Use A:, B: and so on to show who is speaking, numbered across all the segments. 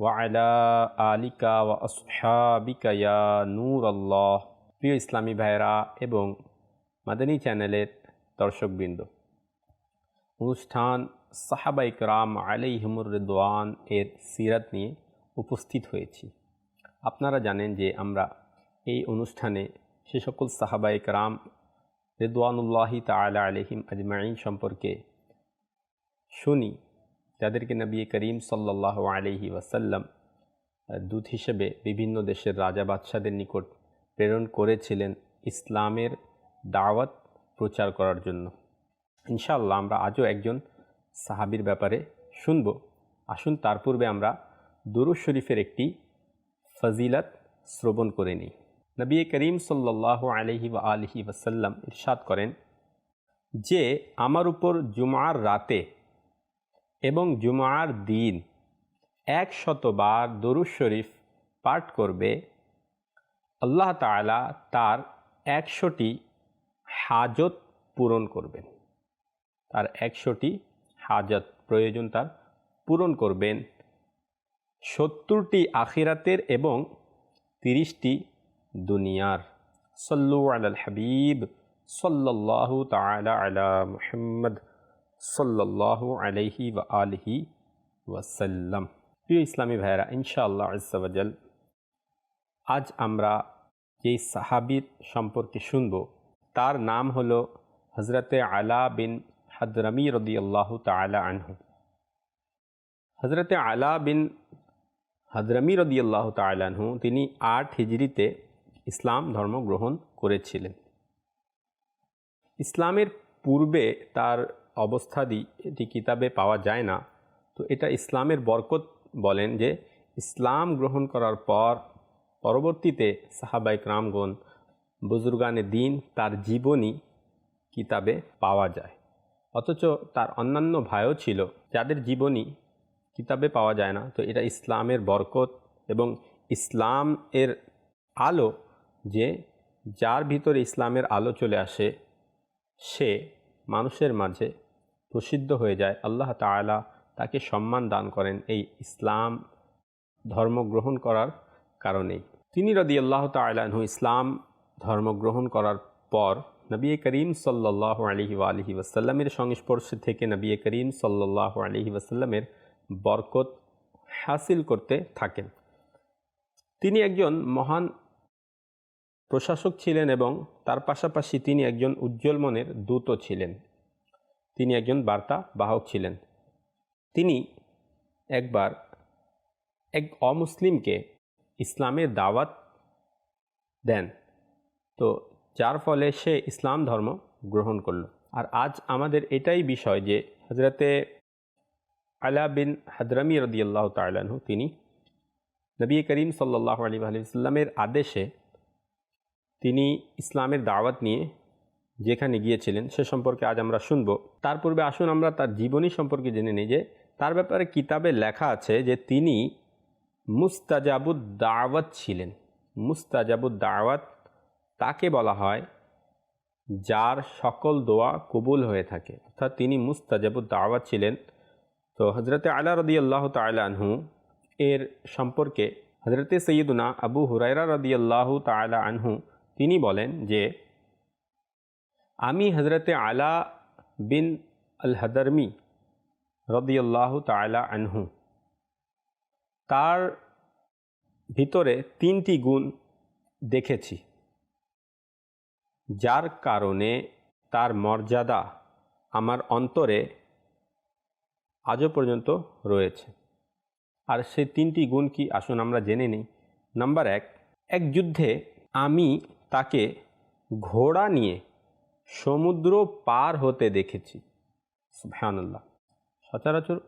A: ওয়ালা আলিকা ওয়া আসহাবিকা নূর আল্লাহ প্রিয় ইসলামী ভাইরা এবং মাদানী চ্যানেলের দর্শকবৃন্দ, অনুষ্ঠান সাহাবা ইকরাম আলাইহিমুর রিদওয়ান এর সিরাত নিয়ে উপস্থিত হয়েছি। আপনারা জানেন যে আমরা এই অনুষ্ঠানে সে সকল সাহাবা ইকরাম রিদওয়ানুল্লাহি তালা আলহিম আজমাইন সম্পর্কে শুনি। যাদেরকে নবী করিম সাল্লাহ আলহি ওয়াসাল্লাম দূত হিসেবে বিভিন্ন দেশের রাজা বাদশাদের নিকট প্রেরণ করেছিলেন ইসলামের দাওয়াত প্রচার করার জন্য। ইনশাআল্লাহ আমরা আজও একজন সাহাবির ব্যাপারে শুনব। আসুন তার পূর্বে আমরা দুরুজ শরীফের একটি ফজিলাত শ্রবণ করে নিই। নবী করিম সাল্লাহ আলহি ওয়া আলহি ওয়াসাল্লাম ইরশাদ করেন, যে আমার উপর জুমার রাতে এবং জুমার দিন এক শতবার দরুজ শরীফ পাঠ করবে। আল্লাহ তালা তার একশোটি হাজত পূরণ করবেন। তার একশোটি হাজত প্রয়োজন তার পূরণ করবেন। সত্তরটি আখিরাতের এবং তিরিশটি দুনিয়ার। সল্লু আল হাবিব সাল্লাহ তালা আলা মুহাম্মদ। সাল্লাহ আলহি বা আলহি ওয়াসাল্লাম। প্রিয় ইসলামী ভাইয়েরা, ইনশাআল্লাহ আজাল আজ আমরা যেই সাহাবির সম্পর্কে শুনব, তার নাম হলো হজরতে আলা বিন হদরমি রদি আল্লাহ তালা আনহু। হজরতে আলা বিন হদরমি রদি আল্লাহ তালাহু তিনি আট হিজড়িতে ইসলাম ধর্ম গ্রহণ করেছিলেন। ইসলামের পূর্বে তার অবস্থাদি এটি কিতাবে পাওয়া যায় না। তো এটা ইসলামের বরকত বলেন যে, ইসলাম গ্রহণ করার পর পরবর্তীতে সাহাবাইক রামগণ বুজুর্গানে দিন তার জীবনী কিতাবে পাওয়া যায়। অথচ তার অন্যান্য ভাইও ছিল, যাদের জীবনী কিতাবে পাওয়া যায় না। তো এটা ইসলামের বরকত এবং ইসলাম এর আলো যে, যার ভিতরে ইসলামের আলো চলে আসে, সে মানুষের মাঝে প্রসিদ্ধ হয়ে যায়। আল্লাহ তালা তাকে সম্মান দান করেন এই ইসলাম ধর্ম গ্রহণ করার কারণেই। তিনি রদি আল্লাহ তালাহু ইসলাম ধর্ম গ্রহণ করার পর নবী করিম সাল্লাহ আলহি আলহি ওয়াসাল্লামের সংস্পর্শে থেকে নবী করিম সাল্লাহ আলহি ওয়াসাল্লামের বরকত হাসিল করতে থাকেন। তিনি একজন মহান প্রশাসক ছিলেন এবং তার পাশাপাশি তিনি একজন উজ্জ্বল মনের দূত ছিলেন। তিনি একজন বার্তা বাহক ছিলেন। তিনি একবার এক অমুসলিমকে ইসলামের দাওয়াত দেন। তো যার ফলে সে ইসলাম ধর্ম গ্রহণ করল। আর আজ আমাদের এটাই বিষয় যে হজরতে আলা বিন হাদরামি রদিয়াল্লাহ তালাহু তিনি নবী করিম সাল্লাহ আলী আলিয়াল্লামের আদেশে তিনি ইসলামের দাওয়াত নিয়ে যেখানে গিয়েছিলেন সে সম্পর্কে আজ আমরা শুনব। তার পূর্বে আসুন আমরা তার জীবনী সম্পর্কে জেনে নিই যে তার ব্যাপারে কিতাবে লেখা আছে যে তিনি মুস্তাজাবুদ দাওয়াত ছিলেন। মুস্তাজাবুদ দাওয়াত তাকে বলা হয়? যার সকল দোয়া কবুল হয়ে থাকে। অর্থাৎ তিনি মুস্তাজাবুদ দাওয়াত ছিলেন। তো হজরতে আলা রদি আল্লাহ তালাহু এর সম্পর্কে হজরতে সৈয়দুনা আবু হুরাইরা রদি আল্লাহ তালা আনহু তিনি বলেন যে আমি হজরতে আলা বিন আল হদরমি রদিয়াল্লাহ তালা আনহু। তার ভিতরে তিনটি গুণ দেখেছি। যার কারণে তার মর্যাদা আমার অন্তরে আজও পর্যন্ত রয়েছে। আর সেই তিনটি গুণ কি আসুন আমরা জেনে নিই। নাম্বার এক এক যুদ্ধে আমি তাকে ঘোড়া নিয়ে সমুদ্র পার হতে দেখেছি। সুবহানাল্লাহ। সচরাচর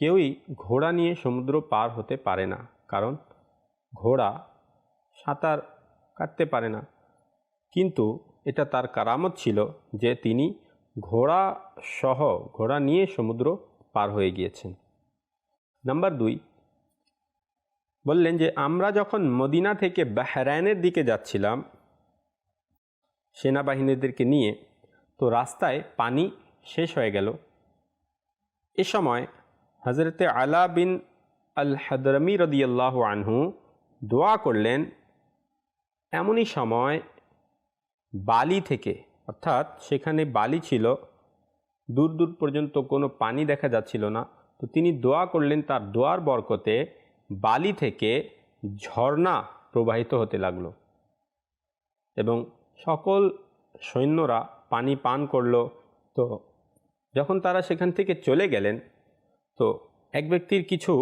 A: কেউই ঘোড়া নিয়ে সমুদ্র পার হতে পারে না, কারণ ঘোড়া সাঁতার কাটতে পারে না। কিন্তু এটা তার কারামত ছিল যে তিনি ঘোড়া সহ ঘোড়া নিয়ে সমুদ্র পার হয়ে গিয়েছেন। নাম্বার দুই, বললেন যে আমরা যখন মদিনা থেকে বাহরাইনের দিকে যাচ্ছিলাম সেনাবাহিনীদেরকে নিয়ে তো রাস্তায় পানি শেষ হয়ে গেল। এ সময় হজরতে আলা বিন আল হাদরমি রদিয়াল্লাহ আনহু দোয়া করলেন, এমনই সময় বালি থেকে, অর্থাৎ সেখানে বালি ছিল, দূর দূর পর্যন্ত কোনো পানি দেখা যাচ্ছিল না, তো তিনি দোয়া করলেন তার দোয়ার বরকতে বালি থেকে ঝর্ণা প্রবাহিত হতে লাগল। এবং সকল সৈন্যরা পানি পান করল। তো যখন তারা সেখান থেকে চলে গেলেন, তো এক ব্যক্তির কিছু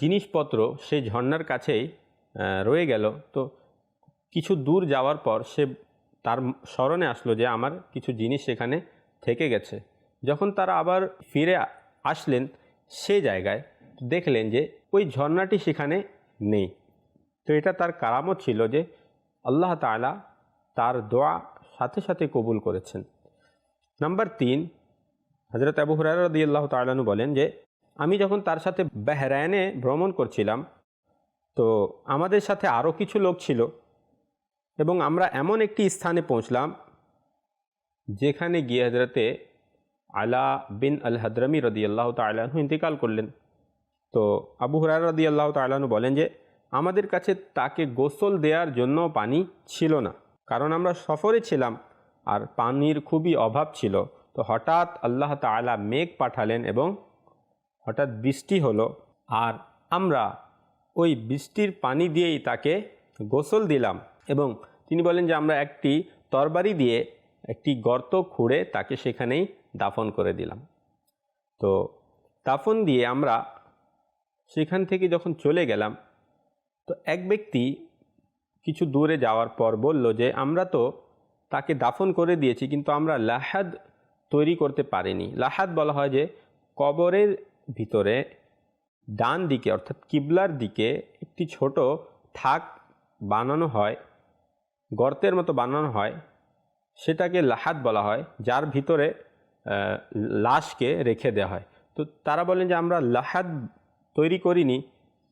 A: জিনিসপত্র সেই ঝর্ণার কাছেই রয়ে গেল। তো কিছু দূর যাওয়ার পর সে তার স্মরণে আসলো যে আমার কিছু জিনিস সেখানে থেকে গেছে। যখন তারা আবার ফিরে আসলেন সে জায়গায় দেখলেন যে ওই ঝর্ণাটি সেখানে নেই। তো এটা তার কারামত ছিল যে আল্লাহ তাআলা তার দোয়া সাথে সাথে কবুল করেছেন। নাম্বার তিন হজরত আবু হুরার রদি আল্লাহ তালানু বলেন যে, আমি যখন তার সাথে বেহরাইনে ভ্রমণ করছিলাম, তো আমাদের সাথে আরও কিছু লোক ছিল এবং আমরা এমন একটি স্থানে পৌঁছলাম যেখানে গিয়ে হজরতে আলা বিন আল হাদরমি রদি আল্লাহ তালাহু ইন্তেকাল করলেন। তো আবু হুরার রদি আল্লাহ তালাহু বলেন যে, আমাদের কাছে তাকে গোসল দেওয়ার জন্য পানি ছিল না। কারণ আমরা সফরে ছিলাম আর পানির খুবই অভাব ছিল। তো হঠাৎ আল্লাহ তাআলা মেঘ পাঠালেন এবং হঠাৎ বৃষ্টি হলো আর আমরা ওই বৃষ্টির পানি দিয়েই তাকে গোসল দিলাম এবং তিনি বলেন যে আমরা একটি তরবারি দিয়ে একটি গর্ত খুঁড়ে তাকে সেখানেই দাফন করে দিলাম। তো দাফন দিয়ে আমরা সেখান থেকে যখন চলে গেলাম, তো এক ব্যক্তি কিছু দূরে যাওয়ার পর বলল যে, আমরা তো তাকে দাফন করে দিয়েছি, কিন্তু আমরা লাহাদ তৈরি করতে পারিনি। লাহাদ বলা হয় যে, কবরের ভিতরে ডান দিকে, অর্থাৎ কিবলার দিকে একটি ছোট থাক বানানো হয়, গর্তের মতো বানানো হয়, সেটাকে লাহাদ বলা হয়, যার ভিতরে লাশকে রেখে দেওয়া হয়। তো তারা বলেন যে, আমরা লাহাদ তৈরি করিনি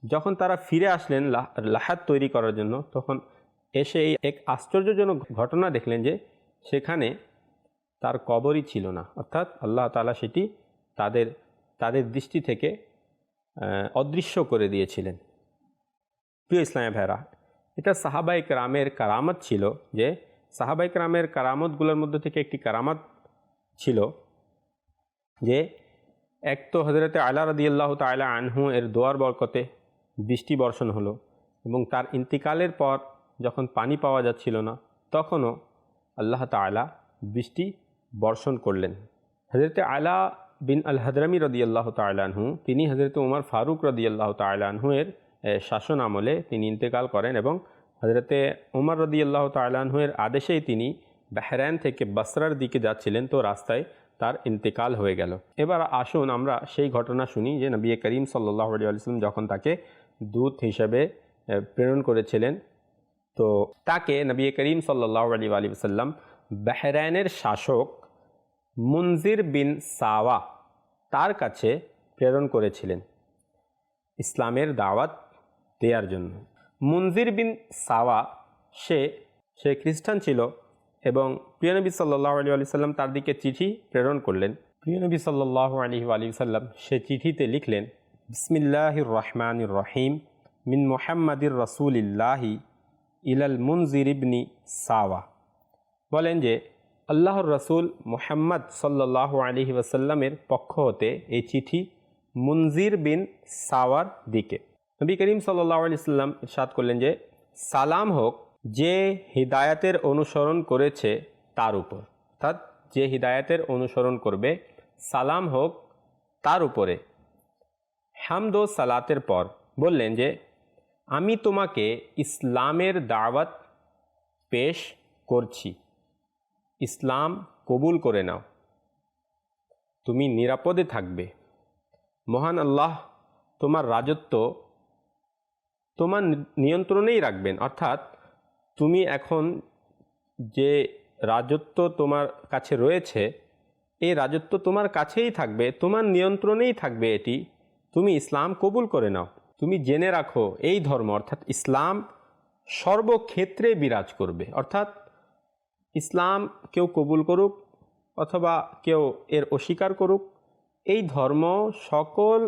A: যখন তারা ফিরে আসলেন লা- লাহাদ তৈরি করার জন্য, তখন এসে এই এক আশ্চর্যজনক ঘটনা দেখলেন যে সেখানে তার কবরই ছিল না। অর্থাৎ আল্লাহ তালা সেটি তাদের তাদের দৃষ্টি থেকে অদৃশ্য করে দিয়েছিলেন। প্রিয় ইসলামী ভাইরা এটা সাহাবাই রামের কারামত ছিল যে সাহাবাই রামের কারামতগুলোর মধ্যে থেকে একটি কারামত ছিল যে, এক তো হজরতে আলা রদিয়াল্লাহ তালা আনহু এর দোয়ার বরকতে বৃষ্টি বর্ষণ হলো এবং তার ইন্তিকালের পর যখন পানি পাওয়া যাচ্ছিল না, তখনও আল্লাহ তালা বৃষ্টি বর্ষণ করলেন। হজরতে আলা বিন আল হাদরামি রদিয়াল্লাহ তালাহু তিনি হজরত উমর ফারুক রদি রদিয়াল্লাহ তালাহু এর শাসন আমলে তিনি ইন্তেকাল করেন এবং হজরতে উমর রদিয়াল্লাহ তালাহু এর আদেশেই তিনি বাহরাইন থেকে বসরার দিকে যাচ্ছিলেন তো রাস্তায় তার ইন্তেকাল হয়ে গেল। এবার আসুন আমরা সেই ঘটনা শুনি যে নবী করিম সাল্লাহ আলিয়াল্লাম যখন তাকে দূত হিসাবে প্রেরণ করেছিলেন। তো তাকে নবী করিম সাল্লাহ আলী আলী সাল্লাম বাহরাইনের শাসক মুনজির বিন সাওয়া তার কাছে প্রেরণ করেছিলেন ইসলামের দাওয়াত দেওয়ার জন্য। মুনজির বিন সাওয়া, সে সে খ্রিস্টান ছিল এবং প্রিয়নবী সাল্লাহ আলী আলি সাল্লাম তার দিকে চিঠি প্রেরণ করলেন। প্রিয়নবী সাল্লাহ আলী আলী সাল্লাম সে চিঠিতে লিখলেন বিসমিল্লাহির রহমানির রহিম মিন মোহাম্মদির রসুলিল্লাহি ইলাল মুনজির ইবনি সাওয়া। বলেন যে, আল্লাহর রসুল মোহাম্মদ সাল্লাহ আলহি ওয়াসাল্লামের পক্ষ হতে এই চিঠি মুনজির বিন সাওয়ার দিকে। নবী করিম সাল্লাহ আলি সাল্লাম ইরশাদ করলেন যে, সালাম হোক যে হিদায়াতের অনুসরণ করেছে তার উপর। অর্থাৎ যে হিদায়াতের অনুসরণ করবে, সালাম হোক তার উপরে। হামদ সালাতের পর বললেন যে, আমি তোমাকে ইসলামের দাওয়াত পেশ করছি। ইসলাম কবুল করে নাও। তুমি নিরাপদে থাকবে। মহান আল্লাহ তোমার রাজত্ব তোমার নিয়ন্ত্রণেই রাখবেন। অর্থাৎ তুমি এখন যে রাজত্ব তোমার কাছে রয়েছে, এই রাজত্ব তোমার কাছেই থাকবে, তোমার নিয়ন্ত্রণেই থাকবে এটি। তুমি ইসলাম কবুল করে নাও। তুমি জেনে রাখো, এই ধর্ম, অর্থাৎ ইসলাম সর্বক্ষেত্রে বিরাজ করবে। অর্থাৎ ইসলাম কেউ কবুল করুক অথবা কেউ এর অস্বীকার করুক, এই ধর্ম সকল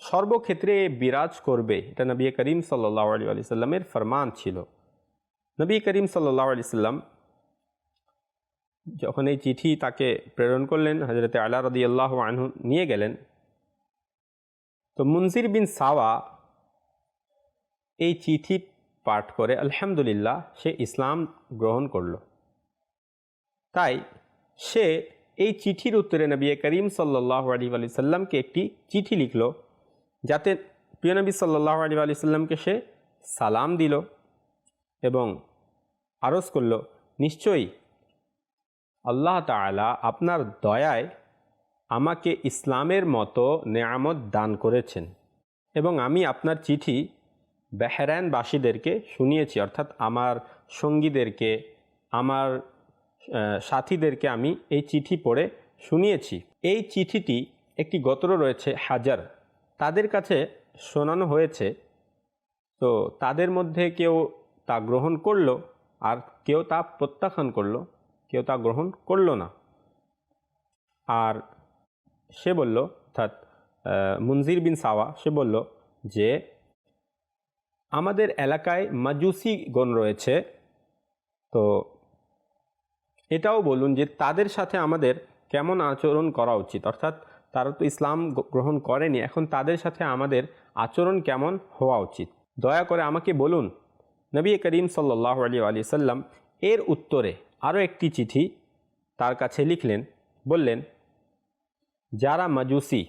A: সর্বক্ষেত্রে বিরাজ করবে। এটা নবী করিম সাল্লাহ আলী সাল্লামের ফরমান ছিল। নবী করিম সাল্লাহ আলি সাল্লাম যখন এই চিঠি তাকে প্রেরণ করলেন হজরতে আল্লাহ রদি আল্লাহ আনহু নিয়ে গেলেন তো মুনজির বিন সাওয়া এই চিঠি পাঠ করে, আলহামদুলিল্লাহ, সে ইসলাম গ্রহণ করল। তাই সে এই চিঠির উত্তরে নবী করিম সাল্লাহ আলী আলি সাল্লামকে একটি চিঠি লিখল, যাতে প্রিয় নবী সাল্লাহ আলী আলি সাল্লামকে সে সালাম দিল এবং আরজ করল, নিশ্চয়ই আল্লাহ তালা আপনার দয়ায় আমাকে ইসলামের মতো নেয়ামত দান করেছেন এবং আমি আপনার চিঠি বেহরানবাসীদেরকে শুনিয়েছি, অর্থাৎ আমার সঙ্গীদেরকে, আমার সাথীদেরকে আমি এই চিঠি পড়ে শুনিয়েছি। এই চিঠিটি একটি গোত্র রয়েছে, হাজার। তাদের কাছে শোনানো হয়েছে, তো তাদের মধ্যে কেউ তা গ্রহণ করল আর কেউ তা প্রত্যাখ্যান করল, কেউ তা গ্রহণ করল না। আর সে বলল, অর্থাৎ মুনজির বিন সাওয়া, সে বলল যে, আমাদের এলাকায় মাজুসি গণ রয়েছে। তো এটাও বলুন যে, তাদের সাথে আমাদের কেমন আচরণ করা উচিত? অর্থাৎ, তারা তো ইসলাম গ্রহণ করেনি, এখন তাদের সাথে আমাদের আচরণ কেমন হওয়া উচিত? দয়া করে আমাকে বলুন, নবী করিম সাল্লাহ আলী আলি সাল্লাম এর উত্তরে আরও একটি চিঠি তার কাছে লিখলেন, বললেন যারা মাজুসি,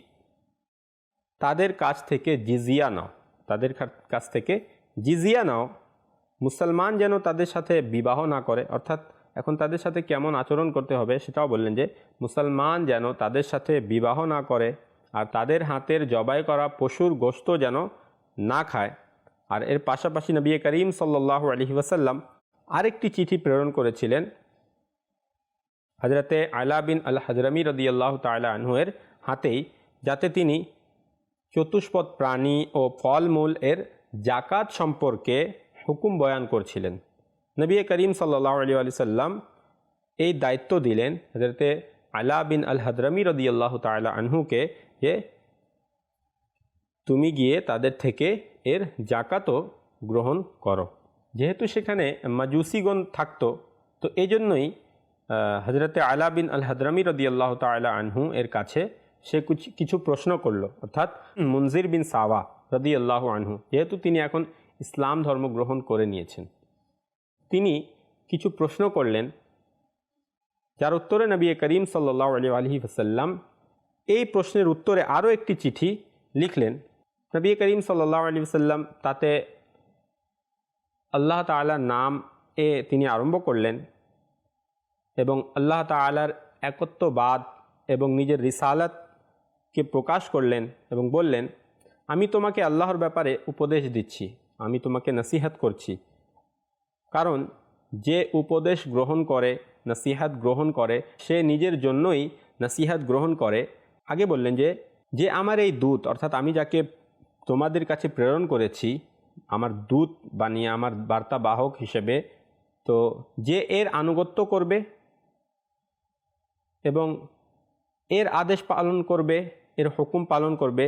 A: তাদের কাছ থেকে জিজিয়া নাও। তাদের কাছ থেকে জিজিয়া নাও। মুসলমান যেন তাদের সাথে বিবাহ না করে। অর্থাৎ এখন তাদের সাথে কেমন আচরণ করতে হবে সেটাও বললেন যে, মুসলমান যেন তাদের সাথে বিবাহ না করে আর তাদের হাতের জবাই করা পশুর গোস্ত যেন না খায়। আর এর পাশাপাশি নবী করিম সাল্লাহ আলহি ওয়াসাল্লাম আরেকটি চিঠি প্রেরণ করেছিলেন। হজরতে আলা বিন আল হজরমি রদি আল্লাহ তালা আনহুয়ের হাতেই, যাতে তিনি চতুষ্পদ প্রাণী ও ফলমূল এর জাকাত সম্পর্কে হুকুম বয়ান করছিলেন। নবী করিম সাল্লাহ আলী আলি সাল্লাম এই দায়িত্ব দিলেন হজরতে আলা বিন আল হজরমি রদি আল্লাহ তালা আনহুকে যে তুমি গিয়ে তাদের থেকে এর জাকাতও গ্রহণ করো। যেহেতু সেখানে মাজুসিগণ থাকতো, তো এই জন্যই হজরতে আলা বিন আল হদরমি রদি আল্লাহ তালা আনহু এর কাছে সে কিছু প্রশ্ন করল। অর্থাৎ মুনজির বিন সাওয়া রদি আল্লাহ আনহু, যেহেতু তিনি এখন ইসলাম ধর্ম গ্রহণ করে নিয়েছেন। তিনি কিছু প্রশ্ন করলেন, যার উত্তরে নবী করিম সাল্লাহ আলী আলহি ওসাল্লাম এই প্রশ্নের উত্তরে আরও একটি চিঠি লিখলেন। নবী করিম সাল্লাহ আলী সাল্লাম তাতে আল্লাহ তালার নাম এ তিনি আরম্ভ করলেন এবং আল্লাহ তালার একত্ববাদ এবং নিজের রিসালাতকে প্রকাশ করলেন এবং বললেন, আমি তোমাকে আল্লাহর ব্যাপারে উপদেশ দিচ্ছি, আমি তোমাকে নসিহাত করছি। কারণ যে উপদেশ গ্রহণ করে, নসিহাত গ্রহণ করে, সে নিজের জন্যই নসিহাত গ্রহণ করে। আগে বললেন যে যে আমার এই দূত, অর্থাৎ আমি যাকে তোমাদের কাছে প্রেরণ করেছি, আমার দূত বানিয়ে, আমার বার্তাবাহক হিসেবে, তো যে এর আনুগত্য করবে? এবং এর আদেশ পালন করবে, এর হুকুম পালন করবে,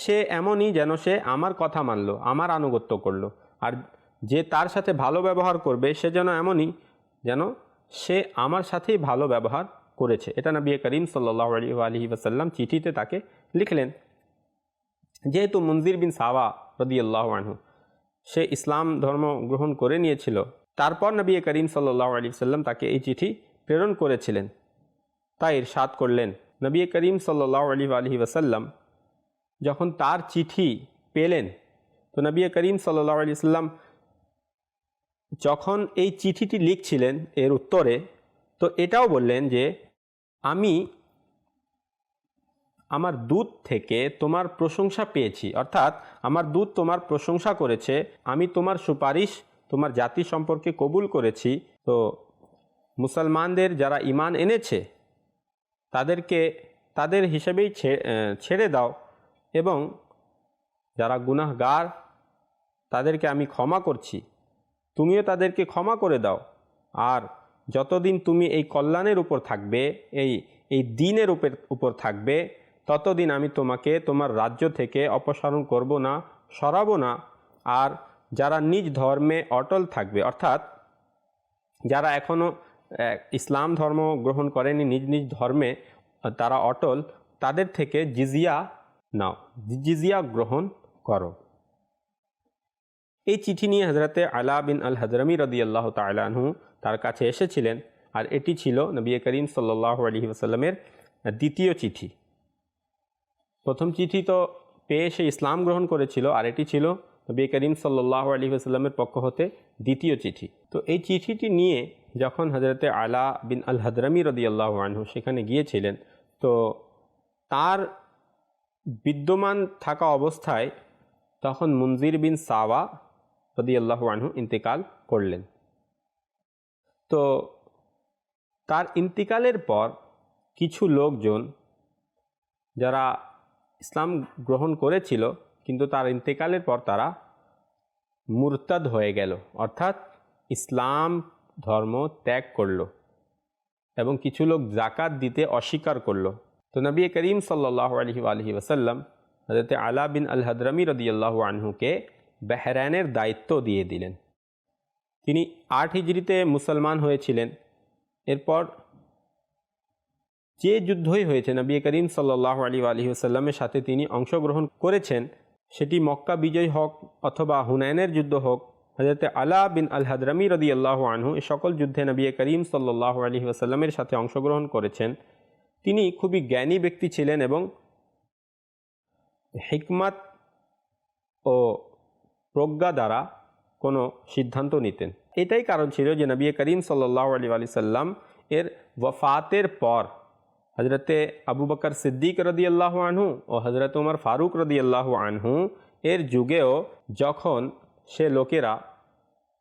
A: সে এমনই যেন সে আমার কথা মানল, আমার আনুগত্য করল। আর যে তার সাথে ভালো ব্যবহার করবে, সে যেন এমনই যেন সে আমার সাথেই ভালো ব্যবহার করেছে। এটা নবী করিম সাল্লাহ আলী আলহি ওসাল্লাম চিঠিতে তাকে লিখলেন। যেহেতু মঞ্জির বিন সাওয়া রদি আল্লাহ আনহু, সে ইসলাম ধর্ম গ্রহণ করে নিয়েছিল, তারপর নবী করিম সাল্লাহ আলী সাল্লাম তাকে এই চিঠি প্রেরণ করেছিলেন। তাই ইরশাদ করলেন। নবী করিম সাল্লাহ আলী আলহি ওসাল্লাম যখন তার চিঠি পেলেন, তো নবী করিম সাল্লাহ আলি সাল্লাম যখন এই চিঠিটি লিখছিলেন এর উত্তরে, তো এটাও বললেন যে, আমি আমার দুধ থেকে তোমার প্রশংসা পেয়েছি। অর্থাৎ আমার দুধ তোমার প্রশংসা করেছে, আমি তোমার সুপারিশ, তোমার জাতি সম্পর্কে কবুল করেছি। তো মুসলমানদের যারা ইমান এনেছে তাদেরকে, তাদের হিসেবেই ছেড়ে দাও এবং যারা গুনাহগার, তাদেরকে আমি ক্ষমা করছি। তুমিও তাদেরকে ক্ষমা করে দাও। আর যতদিন তুমি এই কল্যাণের উপর থাকবে, এই এই দিনের উপর উপর থাকবে, ততদিন আমি তোমাকে, তোমার রাজ্য থেকে অপসারণ করব না, সরাবো না। আর যারা নিজ ধর্মে অটল থাকবে, অর্থাৎ যারা এখনও ইসলাম ধর্ম গ্রহণ করেনি নিজ নিজ ধর্মে, তারা অটল, তাদের থেকে জিজিয়া নাও, জিজিয়া গ্রহণ করো। এই চিঠি নিয়ে হজরতে আলা বিন আল হজরমি রদি আল্লাহ তালাহু তার কাছে এসেছিলেন, আর এটি ছিল নবী করিম সাল্লাহ আলহি ওসাল্লামের দ্বিতীয় চিঠি। প্রথম চিঠি তো পেয়ে সে ইসলাম গ্রহণ করেছিল, আর এটি ছিল নবী করিম সাল্লাহ আলী আসাল্লামের পক্ষ হতে দ্বিতীয় চিঠি। তো এই চিঠিটি নিয়ে যখন হজরতে আলা বিন আল হদরমি আল্লাহ আনহু সেখানে গিয়েছিলেন, তো তার বিদ্যমান থাকা অবস্থায় তখন মুনজির বিন সাওয়া রদি আল্লাহ আনহু ইন্তেকাল করলেন। তো তার ইন্তিকালের পর কিছু লোকজন যারা ইসলাম গ্রহণ করেছিল কিন্তু তার ইন্তেকালের পর তারা মুরতাদ হয়ে গেল। অর্থাৎ ইসলাম ধর্ম ত্যাগ করল এবং কিছু লোক জাকাত দিতে অস্বীকার করল। তো নবী করিম সাল্লাহ আলহি আলহি ওসাল্লাম হজরত আলা বিন আল হদরমি রদিয়াল্লাহু আনহুকে বেহরানের দায়িত্ব দিয়ে দিলেন। তিনি আট হিজড়িতে মুসলমান হয়েছিলেন। এরপর যে যুদ্ধই হয়েছে, নবী করিম সাল্লাহ আলী আলহি সাথে তিনি অংশগ্রহণ করেছেন সেটি মক্কা বিজয় হোক অথবা হুনায়নের যুদ্ধ হোক হজরত আলা বিন আল হাদরামি রদি আল্লাহ আনহু এ সকল যুদ্ধে নবী করিম সাল্লাহ আলহি আসাল্লামের সাথে অংশগ্রহণ করেছেন। তিনি খুবই জ্ঞানী ব্যক্তি ছিলেন এবং হিকমাত ও প্রজ্ঞা দ্বারা কোনো সিদ্ধান্ত নিতেন। এটাই কারণ ছিল যে নবী করিম সাল্লাহ আলী আলি সাল্লাম এর ওয়ফাতের পর হজরতে আবু বকর সিদ্দিক রদি আল্লাহ আনহু ও হজরত উমর ফারুক রদি আল্লাহ আনহু এর যুগেও যখন সে লোকেরা,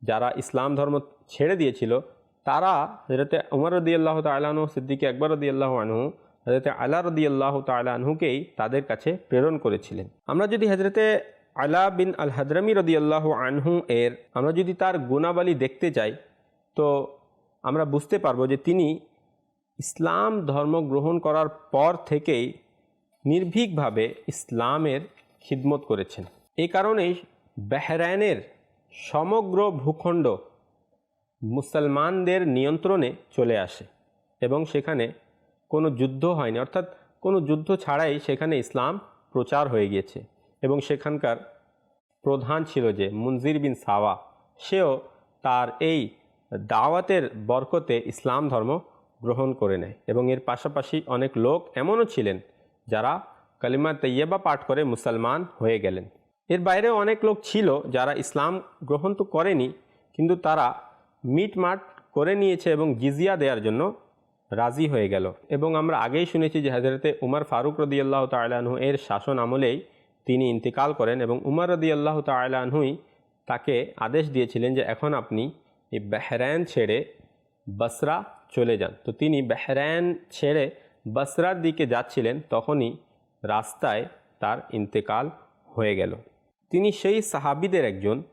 A: যারা ইসলাম ধর্ম ছেড়ে দিয়েছিল, তারা হজরতে উমর রদি আল্লাহ তালাহু সিদ্দিক একবার রদি আল্লাহ আনহু হজরতে আল্লাহ রদি আল্লাহ তালাহুকেই তাদের কাছে প্রেরণ করেছিলেন। আমরা যদি হজরতে আলা বিন আল হাদরামি রদি আল্লাহ আনহু এর, আমরা যদি তার গুণাবলী দেখতে যাই, তো আমরা বুঝতে পারব যে তিনি ইসলাম ধর্ম গ্রহণ করার পর থেকেই নির্ভীকভাবে ইসলামের খিদমত করেছেন। এই কারণেই বেহরাইনের সমগ্র ভূখণ্ড মুসলমানদের নিয়ন্ত্রণে চলে আসে এবং সেখানে কোনো যুদ্ধ হয়নি। অর্থাৎ কোনো যুদ্ধ ছাড়াই সেখানে ইসলাম প্রচার হয়ে গিয়েছে এবং সেখানকার প্রধান ছিল যে মুনজির বিন সাওয়া, সেও তার এই দাওয়াতের বরকতে ইসলাম ধর্ম গ্রহণ করে নেয় এবং এর পাশাপাশি অনেক লোক এমনও ছিলেন যারা কালিমা তৈয়বা পাঠ করে মুসলমান হয়ে গেলেন। এর বাইরে অনেক লোক ছিল যারা ইসলাম গ্রহণ তো করেনি, কিন্তু তারা মিটমাট করে নিয়েছে এবং জিজিয়া দেওয়ার জন্য রাজি হয়ে গেল। এবং আমরা আগেই শুনেছি যে হাজরতে উমর ফারুক রদি আল্লাহ তালাহু এর শাসন আমলেই তিনি ইন্তেকাল করেন এবং উমর রদি আল্লাহ তালাহুই তাকে আদেশ দিয়েছিলেন যে এখন আপনি এই বেহরান ছেড়ে বসরা চলে যান। তো তিনি বেহরান ছেড়ে বসরার দিকে যাচ্ছিলেন, তখনই রাস্তায় তার ইন্তেকাল হয়ে গেল। তিনি সেই সাহাবিদের একজন,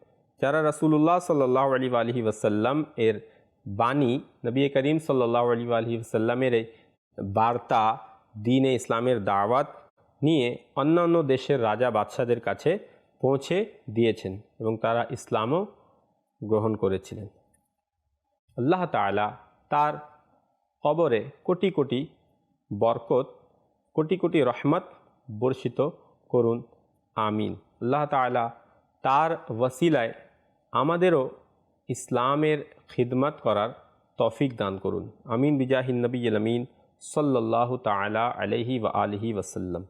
A: যারা রাসুলুল্লাহ সাল্লাহ আলী আলহি ওসাল্লাম এর বাণী, নবী করিম সাল্লাহ আলী আলহি ওসাল্লামের বার্তা, দিনে ইসলামের দাওয়াত নিয়ে অন্যান্য দেশের রাজা বাদশাদের কাছে পৌঁছে দিয়েছেন এবং তারা ইসলামও গ্রহণ করেছিলেন। আল্লাহ তালা তার কবরে কোটি কোটি বরকত, কোটি কোটি রহমত বর্ষিত করুন। আমিন। আল্লাহ তালা তার ওসিলায় আমাদেরও ইসলামের খিদমত করার তৌফিক দান করুন। আমিন। বিজাহিন নবী আমিন। সাল্লাহ তালা আলহি ওয়া আলহি ওসাল্লাম